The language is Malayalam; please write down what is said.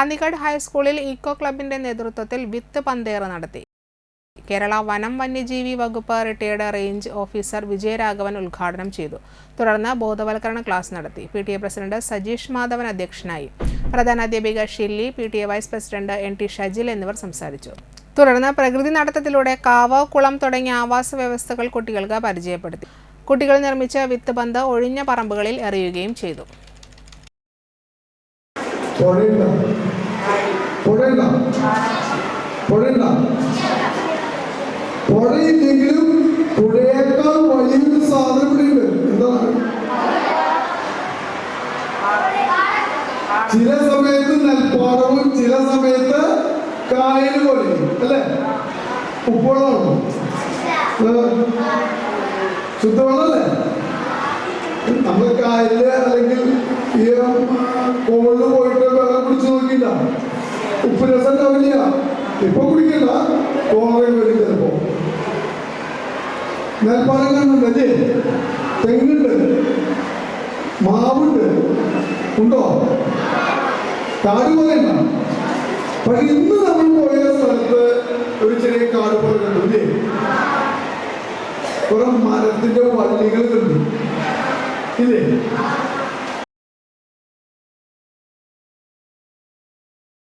അന്നിഗഡ് ഹൈസ്കൂളിൽ ഇക്കോ ക്ലബിന്റെ നേതൃത്വത്തിൽ വിത്ത് പന്തേറ് നടത്തി. കേരള വനം വന്യജീവി വകുപ്പ് റിട്ടയർഡ് റേഞ്ച് ഓഫീസർ വിജയരാഘവൻ ഉദ്ഘാടനം ചെയ്തു. തുടർന്ന് ബോധവൽക്കരണ ക്ലാസ് നടത്തി. P T A president Sajeesh Madhavan അധ്യക്ഷനായി. പ്രധാനാധ്യാപിക Shilly P T A vice president N T Shajil എന്നിവർ സംസാരിച്ചു. തുടർന്ന് പ്രകൃതി നടത്തത്തിലൂടെ കാവ് കുളം തുടങ്ങിയ ആവാസ വ്യവസ്ഥകൾ കുട്ടികൾക്ക് പരിചയപ്പെടുത്തി. കുട്ടികൾ നിർമ്മിച്ച വിത്ത് പന്ത് ഒഴിഞ്ഞ പറമ്പുകളിൽ എറിയുകയും ചെയ്തു. പുഴയുണ്ട പുഴയുണ്ട പുഴയുണ്ട പുഴയില്ലെങ്കിലും പുഴയേക്കാൾ വലിയൊരു സാധനം ഇവിടെ ഉണ്ട്. എന്താണ്? ചില സമയത്ത് നെൽപ്പാടവും ചില സമയത്ത് കായൽ പോലെ. അല്ലേ? ഉപ്പുവെള്ളമാണോ. ശുദ്ധവെള്ളമല്ലേ? നമ്മൾ കായലിൽ അല്ലെങ്കിൽ ഈ കുടിച്ചു നോക്കിയില്ല ഉപ്പ് രസം ഉണ്ടാവില്ല ഇപ്പൊ കുടിക്കണ്ട. കോളറ വരും ചിലപ്പോ. നെൽപ്പാലം കണ്ടുണ്ടല്ലേ തെങ്ങുണ്ട്. മാവുണ്ട്. ഉണ്ടോ? കാട് പോലെ പക്ഷെ ഇന്ന് നമ്മൾ പോയ സ്ഥലത്ത് ഒരു ചെറിയ കാട് പോലെ കണ്ടു ഇല്ലേ കുറെ മരത്തിന്റെ വള്ളികൾ കണ്ടു. ഇല്ലേ?